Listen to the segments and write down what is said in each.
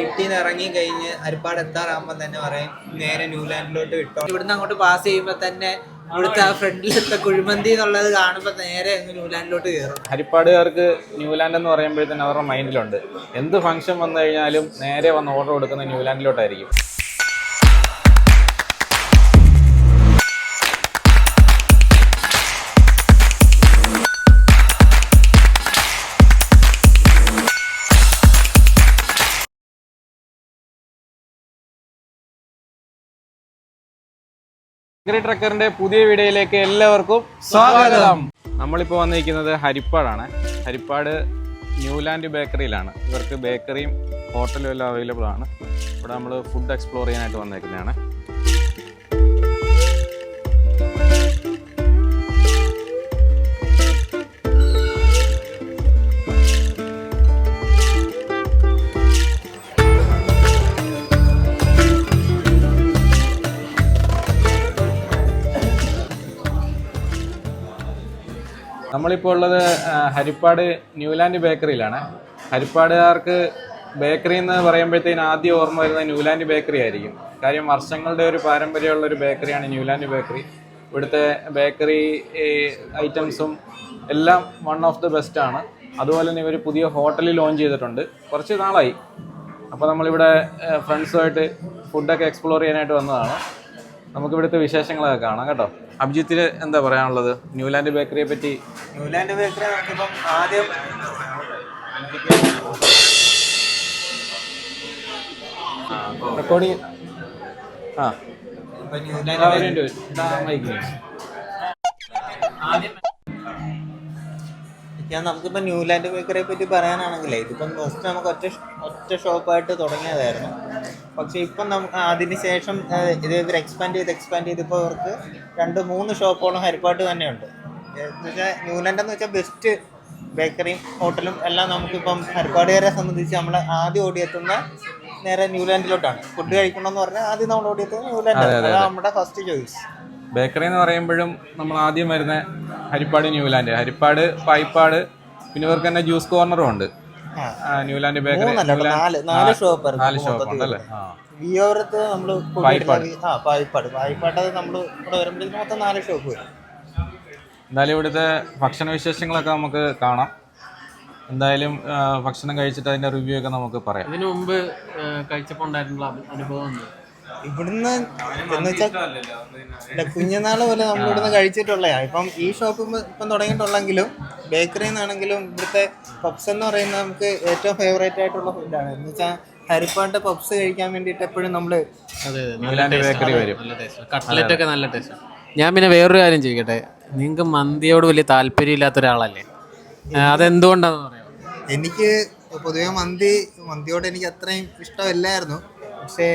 വീട്ടിൽ നിന്ന് ഇറങ്ങി കഴിഞ്ഞ് ഹരിപ്പാട് എത്താറാകുമ്പോൾ തന്നെ പറയും നേരെ ന്യൂലാൻഡിലോട്ട് വിട്ടോ. ഇവിടുന്ന് അങ്ങോട്ട് പാസ് ചെയ്യുമ്പോൾ തന്നെ ഇവിടുത്തെ ആ ഫ്രണ്ടിലത്തെ കുഴിമന്തി എന്നുള്ളത് കാണുമ്പോൾ നേരെ അങ്ങ് ന്യൂലാൻഡിലോട്ട് കയറും ഹരിപ്പാടുകാർക്ക് ന്യൂലാൻഡ് എന്ന് പറയുമ്പോഴത്തേന് അവരുടെ മൈൻഡിലുണ്ട് എന്ത് ഫംഗ്ഷൻ വന്നു കഴിഞ്ഞാലും നേരെ വന്ന് ഓർഡർ കൊടുക്കുന്ന ന്യൂലാൻഡിലോട്ടായിരിക്കും. ട്രക്കറിന്റെ പുതിയ വീഡിയോയിലേക്ക് എല്ലാവർക്കും സ്വാഗതം. നമ്മളിപ്പോൾ വന്നിരിക്കുന്നത് ഹരിപ്പാടാണ്. ഹരിപ്പാട് ന്യൂലാൻഡ് ബേക്കറിയിലാണ്. ഇവർക്ക് ബേക്കറിയും ഹോട്ടലും എല്ലാം അവൈലബിൾ ആണ്. ഇവിടെ നമ്മൾ ഫുഡ് എക്സ്പ്ലോർ ചെയ്യാനായിട്ട് വന്നേക്കുന്നതാണ്. നമ്മളിപ്പോൾ ഉള്ളത് ഹരിപ്പാട് ന്യൂലാൻഡ് ബേക്കറിയിലാണ്. ഹരിപ്പാടുകാർക്ക് ബേക്കറി എന്ന് പറയുമ്പോഴത്തേന് ആദ്യം ഓർമ്മ വരുന്നത് ന്യൂലാൻഡ് ബേക്കറി ആയിരിക്കും. കാര്യം വർഷങ്ങളുടെ ഒരു പാരമ്പര്യമുള്ള ഒരു ബേക്കറിയാണ് ന്യൂലാൻഡ് ബേക്കറി. ഇവിടുത്തെ ബേക്കറി ഐറ്റംസും എല്ലാം വൺ ഓഫ് ദി ബെസ്റ്റ് ആണ് അതുപോലെ തന്നെ ഇവർ പുതിയ ഹോട്ടൽ ലോഞ്ച് ചെയ്തിട്ടുണ്ട്. കുറച്ച് നാളായി. അപ്പോൾ നമ്മളിവിടെ ഫ്രണ്ട്സുമായിട്ട് ഫുഡൊക്കെ എക്സ്പ്ലോർ ചെയ്യാനായിട്ട് വന്നതാണ്. നമുക്ക് ഇവിടുത്തെ വിശേഷങ്ങളൊക്കെ കാണാം കേട്ടോ. അഭിജിത്തിന് എന്താ പറയാനുള്ളത്? ന്യൂലാൻഡ് ബേക്കറിയെ പറ്റി? ന്യൂലാൻഡ് ബേക്കറി നോക്കിയപ്പം ആദ്യം റെക്കോർഡിങ് ആ. ഞാൻ നമുക്കിപ്പോൾ ന്യൂലാൻഡ് ബേക്കറിയെ പറ്റി പറയാനാണെങ്കിലേ ഇതിപ്പം ഫസ്റ്റ് നമുക്ക് ഒറ്റ ഒറ്റ ഷോപ്പായിട്ട് തുടങ്ങിയതായിരുന്നു. പക്ഷേ ഇപ്പം അതിന് ശേഷം ഇത് ഇവർ എക്സ്പാൻഡ് ചെയ്ത് എക്സ്പാൻഡ് ചെയ്ത് ഇവർക്ക് അവർക്ക് രണ്ട് മൂന്ന് ഷോപ്പോളം ഹരിപ്പാട്ട് തന്നെയുണ്ട്. എന്ന് വെച്ചാൽ ന്യൂലാൻഡ് എന്ന് വെച്ചാൽ ബെസ്റ്റ് ബേക്കറിയും ഹോട്ടലും എല്ലാം നമുക്കിപ്പം ഹരിപ്പാടുകാരെ സംബന്ധിച്ച് നമ്മൾ ആദ്യം ഓടിയെത്തുന്ന നേരെ ന്യൂലാൻഡിലോട്ടാണ്. ഫുഡ് കഴിക്കണമെന്ന് പറഞ്ഞാൽ ആദ്യം നമ്മൾ ഓടിയെത്തുന്നത് ന്യൂലാൻഡ് അതാണ് നമ്മുടെ ഫസ്റ്റ് ചോയ്സ് ബേക്കറി എന്ന് പറയുമ്പോഴും നമ്മൾ ആദ്യം വരുന്ന ഹരിപ്പാട് ന്യൂലാൻഡ്. ഹരിപ്പാട് പായിപ്പാട് പിന്നെ ഇവർക്ക് തന്നെ ജ്യൂസ് കോർണറും ഉണ്ട്. Newland bakery. നാല് നാല് ഷോപ്പ് നാല് ഷോപ്പ് ഉണ്ടല്ലേ വിയോരത്ത് നമ്മൾ ആ പായിപ്പാട്. പായിപ്പാട് നമ്മൾ ഇവിടെ വരുമ്പോഴേക്കും മൊത്തം നാല് ഷോപ്പ് വരും. എന്തായാലും ഇവിടുത്തെ ഭക്ഷണ വിശേഷങ്ങളൊക്കെ നമുക്ക് കാണാം. എന്തായാലും ഭക്ഷണം കഴിച്ചിട്ട് അതിന്റെ റിവ്യൂ ഒക്കെ നമുക്ക് പറയാം. ഇതിനു മുമ്പ് കഴിച്ചപ്പോൾ ഉണ്ടായിട്ടുള്ള അനുഭവം ഉണ്ട് ഇവിടുന്ന് എന്ന് വെച്ചാൽ ഇല്ല, കുഞ്ഞുനാൾ പോലെ നമ്മൾ ഇവിടുന്ന് കഴിച്ചിട്ടുള്ളയാ. ഇപ്പം ഈ ഷോപ്പ് ഇപ്പം തുടങ്ങിയിട്ടുള്ളെങ്കിലും ബേക്കറിയിൽ നിന്നാണെങ്കിലും ഇവിടുത്തെ പപ്സ് എന്ന് പറയുന്നത് നമുക്ക് ഏറ്റവും ഫേവറേറ്റ് ആയിട്ടുള്ള ഫുഡാണ് എന്ന് വെച്ചാൽ ഹരിപ്പാട്ട് പപ്സ് കഴിക്കാൻ വേണ്ടിയിട്ട് എപ്പോഴും നമ്മൾ ബേക്കറി വരും. നല്ല ടേസ്റ്റ് കട്ട്ലറ്റ് ഒക്കെ നല്ല ടേസ്റ്റ് ഞാൻ പിന്നെ വേറൊരു കാര്യം ചോദിക്കട്ടെ? നിങ്ങൾക്ക് മന്തിയോട് വലിയ താല്പര്യം ഇല്ലാത്ത ഒരാളല്ലേ അതെന്തുകൊണ്ടാന്ന് പറയാം എനിക്ക് പൊതുവെ മന്തി മന്തിയോട് എനിക്ക് അത്രയും ഇഷ്ടമല്ലായിരുന്നു. പക്ഷേ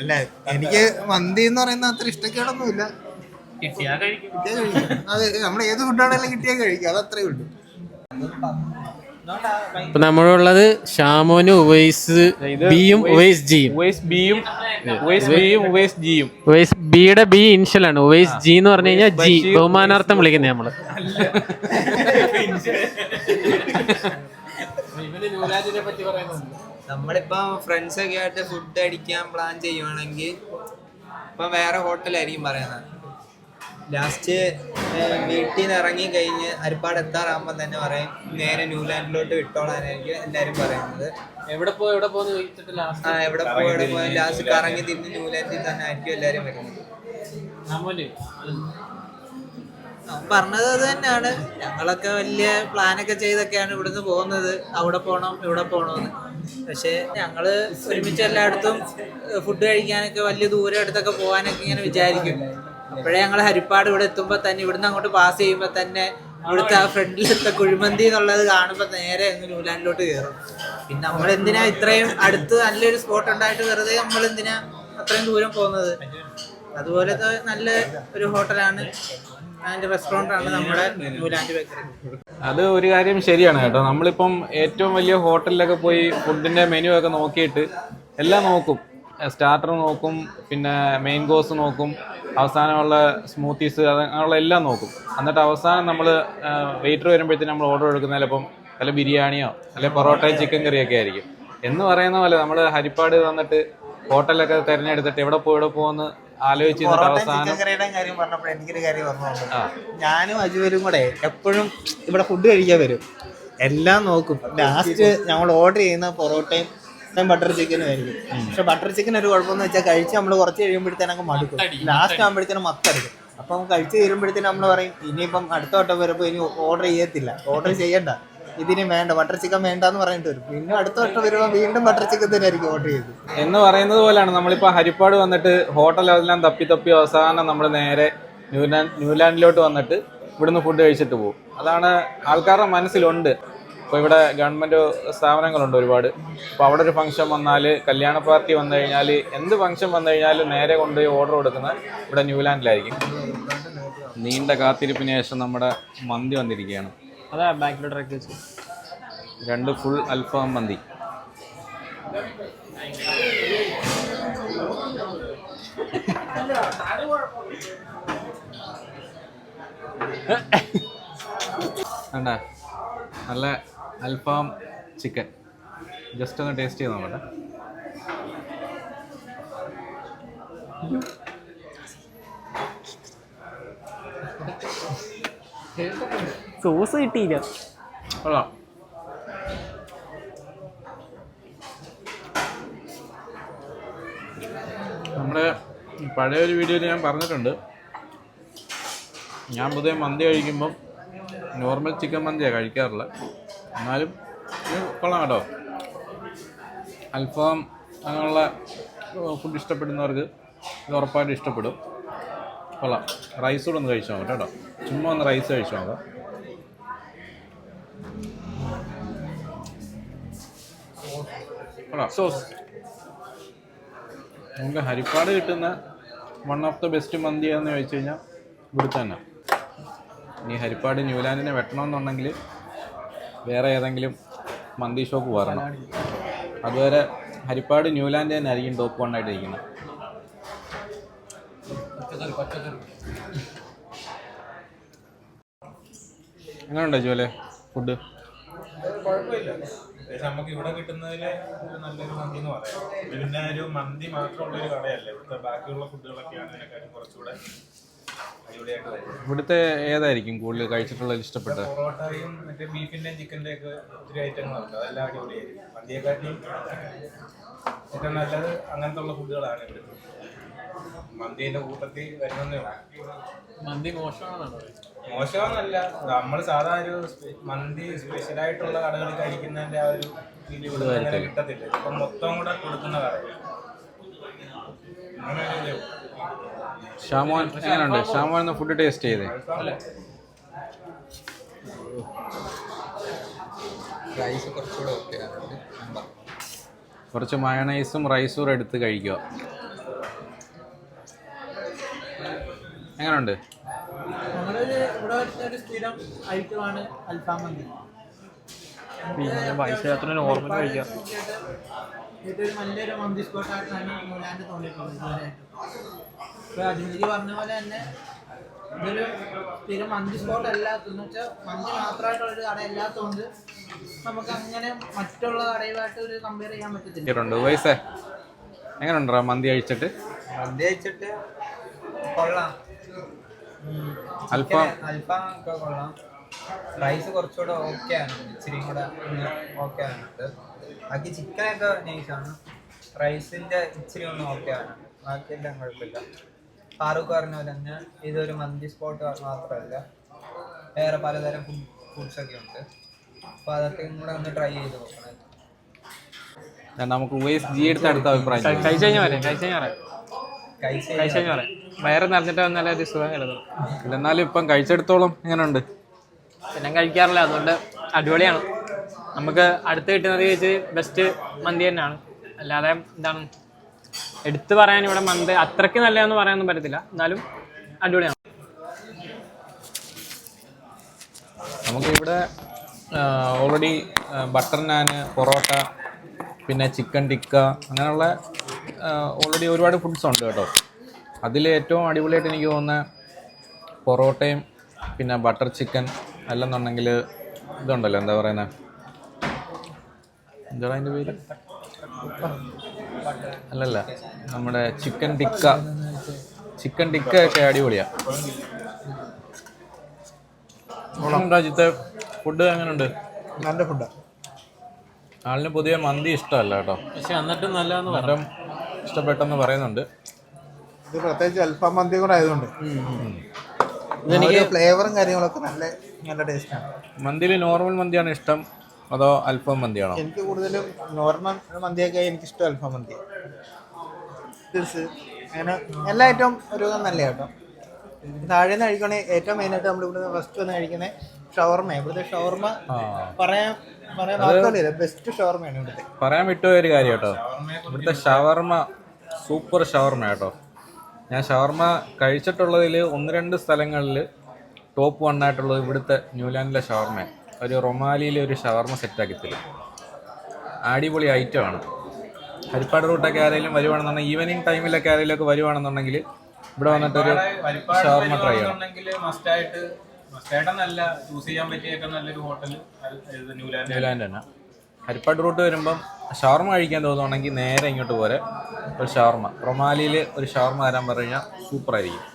അല്ല എനിക്ക് മന്തി എന്ന് പറയുന്ന അത്ര ഇഷ്ടക്കേടൊന്നുമില്ല. അത് നമ്മൾ ഏത് ഫുഡാണെങ്കിലും കിട്ടിയാൽ കഴിക്കും. അത് അത്രേ ഉള്ളൂ. ഇപ്പൊ നമ്മളുള്ളത് ഷാമോന് ഉവൈസ് ബിയും ഉവൈസ് ജിയും. ഉവൈസ് ബിയും ഉവൈസ് ബിയും ഉവൈസ് ജിയും. ഉവൈസ് ബിയുടെ ബി ഇൻഷ്യലാണ് ഉവൈസ് ജി എന്ന് പറഞ്ഞു കഴിഞ്ഞാൽ ജി. ബഹുമാനാർത്ഥം വിളിക്കുന്നത് നമ്മൾ. നമ്മളിപ്പം ഫ്രണ്ട്സ് ഒക്കെ ആയിട്ട് ഫുഡ് അടിക്കാൻ പ്ലാൻ ചെയ്യുവാണെങ്കിൽ ഇപ്പൊ വേറെ ഹോട്ടലായിരിക്കും പറയുന്നത്. ലാസ്റ്റ് വീട്ടിൽ നിന്ന് ഇറങ്ങി കഴിഞ്ഞ് അരിപ്പാട് എത്താറാകുമ്പോൾ തന്നെ പറയും നേരെ ന്യൂലാൻഡിലോട്ട് വിട്ടോളാനായിരിക്കും എല്ലാവരും പറയുന്നത്. എവിടെ പോയി എവിടെ പോന്ന് ചോദിച്ചിട്ട് ലാസ്റ്റ് ആ എവിടെ പോയി എവിടെ പോയി ലാസ്റ്റ് കറങ്ങി തിരിഞ്ഞ് ന്യൂലാൻഡിൽ തന്നെ ആയിരിക്കും എല്ലാവരും വരുന്നത്. പറഞ്ഞത് അത് തന്നെയാണ്. ഞങ്ങളൊക്കെ വലിയ പ്ലാനൊക്കെ ചെയ്തൊക്കെയാണ് ഇവിടുന്ന് പോകുന്നത്. അവിടെ പോകണം ഇവിടെ പോകണമെന്ന് പക്ഷേ ഞങ്ങൾ ഒരുമിച്ച് എല്ലായിടത്തും ഫുഡ് കഴിക്കാനൊക്കെ വലിയ ദൂരം അടുത്തൊക്കെ പോകാനൊക്കെ ഇങ്ങനെ വിചാരിക്കും. അപ്പോഴേ ഞങ്ങൾ ഹരിപ്പാട് ഇവിടെ എത്തുമ്പോൾ തന്നെ ഇവിടുന്ന് അങ്ങോട്ട് പാസ് ചെയ്യുമ്പോൾ തന്നെ ഇവിടുത്തെ ആ ഫ്രണ്ടിലത്തെ കുഴിമന്തി എന്നുള്ളത് കാണുമ്പോൾ നേരെ അങ്ങ് ന്യൂലാൻഡിലോട്ട് കയറും പിന്നെ നമ്മൾ എന്തിനാ ഇത്രയും അടുത്ത് നല്ലൊരു സ്പോട്ട് ഉണ്ടായിട്ട് വെറുതെ നമ്മൾ എന്തിനാ അത്രയും ദൂരം പോകുന്നത്? അതുപോലത്തെ നല്ല ഒരു ഹോട്ടലാണ് നമ്മുടെ അത് ഒരു കാര്യം ശരിയാണ് കേട്ടോ. നമ്മളിപ്പം ഏറ്റവും വലിയ ഹോട്ടലിലൊക്കെ പോയി ഫുഡിന്റെ മെനു ഒക്കെ നോക്കിയിട്ട് എല്ലാം നോക്കും. സ്റ്റാർട്ടർ നോക്കും പിന്നെ മെയിൻ കോഴ്സ് നോക്കും. അവസാനമുള്ള സ്മൂത്തീസ് അങ്ങനെയുള്ള എല്ലാം നോക്കും. എന്നിട്ട് അവസാനം നമ്മൾ വെയിറ്റർ വരുമ്പോഴത്തേക്കും നമ്മൾ ഓർഡർ എടുക്കുന്ന ചിലപ്പം വല്ല ബിരിയാണിയോ അല്ലെ പൊറോട്ടയും ചിക്കൻ കറിയൊക്കെ ആയിരിക്കും. എന്ന് പറയുന്ന പോലെ നമ്മൾ ഹരിപ്പാട് വന്നിട്ട് ഹോട്ടലൊക്കെ തിരഞ്ഞെടുത്തിട്ട് എവിടെ പോയി എവിടെ പോകുമെന്ന് ആലോചിച്ച് അവസാനം കാര്യം പറഞ്ഞപ്പോൾ എനിക്കൊരു കാര്യം. ഞാനും അജുവരും കൂടെ എപ്പോഴും ഇവിടെ ഫുഡ് കഴിക്കാൻ വരും. എല്ലാം നോക്കും. ലാസ്റ്റ് ഞങ്ങൾ ഓർഡർ ചെയ്യുന്ന പൊറോട്ടയും ബട്ടർ ചിക്കൻ ആയിരിക്കും. പക്ഷെ ബട്ടർ ചിക്കൻ ഒരു കുഴപ്പമെന്ന് വെച്ചാൽ കഴിച്ച് നമ്മൾ കുറച്ച് കഴിയുമ്പോഴത്തേനൊക്കെ മടുക്കും. ലാസ്റ്റ് ആകുമ്പോഴത്തേനും മത്തടിക്കും അപ്പം കഴിച്ച് തീരുമ്പോഴത്തേനും നമ്മൾ പറയും ഇനിയിപ്പം അടുത്ത വട്ടം വരുമ്പോൾ ഇനി ഓർഡർ ചെയ്യത്തില്ല. ഓർഡർ ചെയ്യണ്ട. ഇതിന് വേണ്ട. ബട്ടർ ചിക്കൻ വേണ്ടെന്ന് പറഞ്ഞിട്ട് വരും. പിന്നെ അടുത്ത വട്ടം വരുമ്പോൾ വീണ്ടും ബട്ടർ ചിക്കൻ തന്നെ ആയിരിക്കും ഓർഡർ ചെയ്ത്. എന്ന് പറയുന്നത് പോലെയാണ്. നമ്മളിപ്പോൾ ഹരിപ്പാട് വന്നിട്ട് ഹോട്ടലെല്ലാം തപ്പി തപ്പി അവസാനം നമ്മൾ നേരെ ന്യൂലാൻഡ് ന്യൂലാൻഡിലോട്ട് വന്നിട്ട് ഇവിടുന്ന് ഫുഡ് കഴിച്ചിട്ട് പോകും അതാണ് ആൾക്കാരുടെ മനസ്സിലുണ്ട്. ഇപ്പോൾ ഇവിടെ ഗവൺമെന്റ് സ്ഥാപനങ്ങളുണ്ട് ഒരുപാട്. അപ്പോൾ അവിടെ ഒരു ഫംഗ്ഷൻ വന്നാൽ കല്യാണ പാർട്ടി വന്നു കഴിഞ്ഞാൽ എന്ത് ഫംഗ്ഷൻ വന്നു കഴിഞ്ഞാലും നേരെ കൊണ്ടുപോയി ഓർഡർ കൊടുക്കുന്നത് ഇവിടെ ന്യൂലാൻഡിലായിരിക്കും. നീണ്ട കാത്തിരിപ്പിന് ശേഷം നമ്മുടെ മന്തി വന്നിരിക്കുകയാണ്. അതാ ബാക്കിലോട്ട് രണ്ട് ഫുൾ അൽഫാം മന്തി. വേണ്ട നല്ല അൽഫാം ചിക്കൻ. ജസ്റ്റ് ഒന്ന് ടേസ്റ്റ് ചെയ്ത് നോക്കട്ടെ. സോസ് കിട്ടിയില്ല. കൊള്ളാം. നമ്മുടെ പഴയ ഒരു വീഡിയോയിൽ ഞാൻ പറഞ്ഞിട്ടുണ്ട്. ഞാൻ പൊതുവെ മന്തി കഴിക്കുമ്പം നോർമൽ ചിക്കൻ മന്തിയാണ് കഴിക്കാറുള്ളത്. എന്നാലും കൊള്ളാം കേട്ടോ. അൽഫാം അങ്ങനെയുള്ള ഫുഡ് ഇഷ്ടപ്പെടുന്നവർക്ക് ഇത് ഉറപ്പായിട്ട് ഇഷ്ടപ്പെടും. കൊള്ളാം. റൈസ് കൂടെ ഒന്ന് കഴിച്ചു നോക്കാം കേട്ടോ. ചുമ്മാ ഒന്ന് റൈസ് കഴിച്ചു നോക്കാം. കൊള്ളാം. സോസ് നമുക്ക് ഹരിപ്പാട് കിട്ടുന്ന വൺ ഓഫ് ദ ബെസ്റ്റ് മന്തി എന്ന് ചോദിച്ചു കഴിഞ്ഞാൽ ഇവിടുത്തെ തന്നെ ഇനി ഹരിപ്പാട് ന്യൂലാൻഡിനെ വെട്ടണമെന്നുണ്ടെങ്കിൽ വേറെ ഏതെങ്കിലും മന്തി ഷോപ്പ് വരണം അതുവരെ ഹരിപ്പാട് ന്യൂലാൻഡ് തന്നെ ആയിരിക്കും ടോപ്പ് വൺ ആയിട്ട് ഇരിക്കുന്നത്. എങ്ങനെയുണ്ടോ ജോലെ ഫുഡ് നമുക്ക് ഇവിടെ കിട്ടുന്നതിലെ നല്ലൊരു മന്തി എന്ന് പറയാം. പിന്നെ ഒരു മന്തി മാത്രമുള്ള ഒരു കടയല്ല. ഇവിടുത്തെ ബാക്കിയുള്ള ഫുഡുകളൊക്കെയാണ് അതിനെക്കാട്ടും കുറച്ചുകൂടെ ഇവിടുത്തെ ഏതായിരിക്കും കൂടുതൽ കഴിച്ചിട്ടുള്ളത് ഇഷ്ടപ്പെട്ടത്? പൊറോട്ടയും മറ്റേ ബീഫിന്റെയും ചിക്കന്റെ ഒക്കെ ഒത്തിരി ഐറ്റങ്ങളുണ്ട് അതെല്ലാം അടിപൊളിയായിരിക്കും. മന്തിയെക്കാട്ടിയും ഏറ്റവും നല്ലത് അങ്ങനത്തെ ഉള്ള ഫുഡുകളാണ് ഇവിടെ മന്തിന്റെ കൂട്ടത്തിൽ മന്തി മോശമാണെന്നാണോ? നമ്മൾ സാധാ ഒരു മന്തി സ്പെഷ്യൽ ആയിട്ടുള്ള കടകളിൽ കഴിക്കുന്നതിന്റെ ആ ഒരു ഫീൽ ഇവിടെ അങ്ങനെ കിട്ടത്തില്ല. ഇപ്പൊ മൊത്തം കൂടെ കൊടുക്കുന്ന കടയാണ് അങ്ങനെ. ഷാമോൻ എങ്ങനെയുണ്ട്? ഷാമോൻ ഒന്ന് ഫുഡ് ടേസ്റ്റ് ചെയ്തേ. റൈസ് കുറച്ചുകൂടെ ഓക്കെ ആണ്. കുറച്ച് മയണൈസും റൈസും എടുത്ത് കഴിക്കുക. എങ്ങനെയുണ്ട്? പിന്നെ പൈസ യാത്ര നോർമൽ കഴിക്കാം. ഇതൊരു നല്ലൊരു മന്തി സ്പോട്ടായിട്ടാണ് മൂലാന്റെ തോന്നിയിട്ടുള്ളത് ഇതുവരെയായിട്ടും ഇപ്പോൾ അജിമലി പറഞ്ഞ പോലെ തന്നെ ഇതൊരു സ്ഥിരം മന്തി സ്പോട്ട് അല്ലാത്തെന്ന് വെച്ചാൽ മന്തി മാത്രമായിട്ടുള്ളൊരു കട അല്ലാത്തതുകൊണ്ട് നമുക്ക് അങ്ങനെ മറ്റുള്ള കടയുമായിട്ട് ഒരു കമ്പയർ ചെയ്യാൻ പറ്റത്തില്ല. വയസ്സേ എങ്ങനെയുണ്ടോ മന്തി കഴിച്ചിട്ട്? മന്തി കഴിച്ചിട്ട് കൊള്ളാം. അല്പം അല്പം കൊള്ളാം. റൈസ് കുറച്ചുകൂടെ ഓക്കെ ആണ്. ഇച്ചിരി കൂടെ ഓക്കെ ആണ് ബാക്കി ചിക്കനൊക്കെ നൈസാണ് റൈസിന്റെ ഇച്ചിരി ഒന്ന് ഓക്കെ ആണ്. ബാക്കിയെല്ലാം കുഴപ്പമില്ല. ഫാറൂഖ് പറഞ്ഞ പോലെ തന്നെ ഇതൊരു മന്തി സ്പോട്ട് മാത്രമല്ല. വേറെ പലതരം ഫുഡ് ഫുഡ്സ് ഒക്കെ ഉണ്ട്. അപ്പോൾ അതൊക്കെ കൂടെ ഒന്ന് ട്രൈ ചെയ്ത് നോക്കണം. നമുക്ക് ജി എടുത്ത് അടുത്ത അഭിപ്രായം. കഴിച്ചു കഴിഞ്ഞാൽ പറയാം കഴിച്ചു കഴിഞ്ഞാൽ പറയാം. കഴിച്ചു കഴിഞ്ഞാൽ പറയാം. വയറ് നിറഞ്ഞിട്ട് വന്നാലേ ഒരു സുഖം കിടന്നു ഇല്ല, എന്നാലും ഇപ്പം കഴിച്ചെടുത്തോളം എങ്ങനെയുണ്ട് എല്ലാം കഴിക്കാറില്ല അതുകൊണ്ട് അടിപൊളിയാണ്. നമുക്ക് അടുത്ത് കിട്ടുന്നത് വെച്ച് ബെസ്റ്റ് മന്തി തന്നെയാണ്. അല്ലാതെ എന്താണ് എടുത്തു പറയാൻ ഇവിടെ മന്ത് അത്രയ്ക്ക് നല്ലതെന്ന് പറയാനൊന്നും പറ്റത്തില്ല. എന്നാലും അടിപൊളിയാണ്. നമുക്കിവിടെ ഓൾറെഡി ബട്ടർ നാന് പൊറോട്ട പിന്നെ ചിക്കൻ ടിക്ക അങ്ങനെയുള്ള ഓൾറെഡി ഒരുപാട് ഫുഡ്സ് ഉണ്ട് കേട്ടോ. അതിൽ ഏറ്റവും അടിപൊളിയായിട്ട് എനിക്ക് തോന്നുന്ന പൊറോട്ടയും പിന്നെ ബട്ടർ ചിക്കൻ അല്ലെന്നുണ്ടെങ്കിൽ ഇതുണ്ടല്ലോ എന്താ പറയുന്നത് എന്താ അതിന്റെ പേര്? അല്ലല്ല നമ്മുടെ ചിക്കൻ ടിക്ക. ചിക്കൻ ടിക്ക ഒക്കെ അടിപൊളിയാ. രാജ്യത്തെ ഫുഡ് എങ്ങനെയുണ്ട് നല്ല ഫുഡാണ് ആളിന് പുതിയ മന്തി ഇഷ്ടമല്ല കേട്ടോ. പക്ഷെ എന്നിട്ടും നല്ലതെന്ന് മറ്റം ഇഷ്ടപ്പെട്ടെന്ന് പറയുന്നുണ്ട്. ഇത് പ്രത്യേകിച്ച് അൽഫാം മന്തി കൂടെ ആയതുകൊണ്ട്. ഇതെനിക്ക് ഫ്ലേവറും കാര്യങ്ങളൊക്കെ നല്ല നല്ല ടേസ്റ്റാണ് മന്തിയിൽ നോർമൽ മന്തിയാണ് ഇഷ്ടം അതോ അൽഫാം മന്തിയാണോ? എനിക്ക് കൂടുതലും നോർമൽ മന്തിയൊക്കെ എനിക്ക് ഇഷ്ടം അൽഫാം മന്തി. അങ്ങനെ എല്ലാ ഐറ്റവും ഒരു നല്ല കേട്ടോ താഴെ നിന്ന് കഴിക്കണേ ഏറ്റവും മെയിനായിട്ട് നമ്മൾ ഇവിടെ ഫസ്റ്റ് വന്ന് കഴിക്കുന്നത് ഷവർമ ഇവിടുത്തെ ഷവർമ പറയാം പറയാൻ പറയാൻ വാക്കുകളില്ല ബെസ്റ്റ് ഷവർമയാണ് ഇവിടുത്തെ. പറയാൻ വിട്ടുപോയ ഒരു കാര്യം കേട്ടോ ഇവിടുത്തെ ഷവർമ സൂപ്പർ ഷവർമ കേട്ടോ ഞാൻ ഷവർമ കഴിച്ചിട്ടുള്ളതിൽ ഒന്ന് രണ്ട് സ്ഥലങ്ങളിൽ ടോപ്പ് വൺ ആയിട്ടുള്ളത് ഇവിടുത്തെ ന്യൂലാൻഡിലെ ഷവർമ. ഒരു റൊമാലിയിലെ ഒരു ഷവർമ സെറ്റാക്കി തരും. അടിപൊളി ഐറ്റമാണ് ഹരിപ്പാട് റൂട്ടൊക്കെ ആരെങ്കിലും വരുവാണെന്നുണ്ടെങ്കിൽ ഈവനിങ് ടൈമിലൊക്കെ ആരെങ്കിലും ഒക്കെ വരുവാണെന്നുണ്ടെങ്കിൽ ഇവിടെ വന്നിട്ടൊരു ഷവർമ ട്രൈ ചെയ്യണം. ചൂസ് ചെയ്യാൻ പറ്റിയ ഏറ്റവും നല്ലൊരു ഹോട്ടൽ ന്യൂലാൻഡ് തന്നെ. ഹരിപ്പാട് റൂട്ട് വരുമ്പം ഷവർമ കഴിക്കാൻ തോന്നുവാണെങ്കിൽ നേരെ ഇങ്ങോട്ട് പോരെ. ഒരു ഷവർമ. റൊമാലിയിൽ ഒരു ഷവർമ തരാൻ പറഞ്ഞു കഴിഞ്ഞാൽ സൂപ്പറായിരിക്കും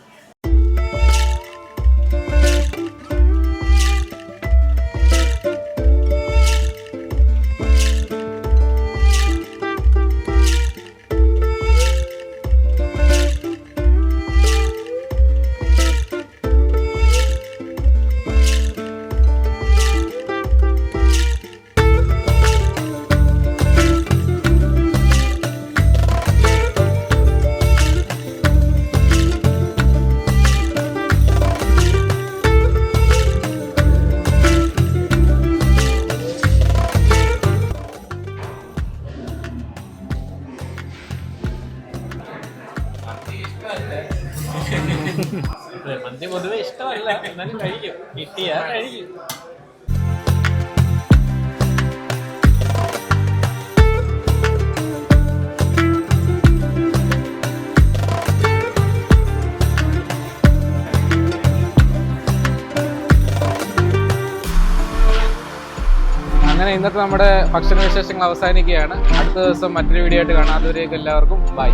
അങ്ങനെ ഇന്നത്തെ നമ്മുടെ ഭക്ഷണ വിശേഷങ്ങൾ അവസാനിക്കുകയാണ്. അടുത്ത ദിവസം മറ്റൊരു വീഡിയോ ആയിട്ട് കാണാം. എല്ലാവർക്കും ബൈ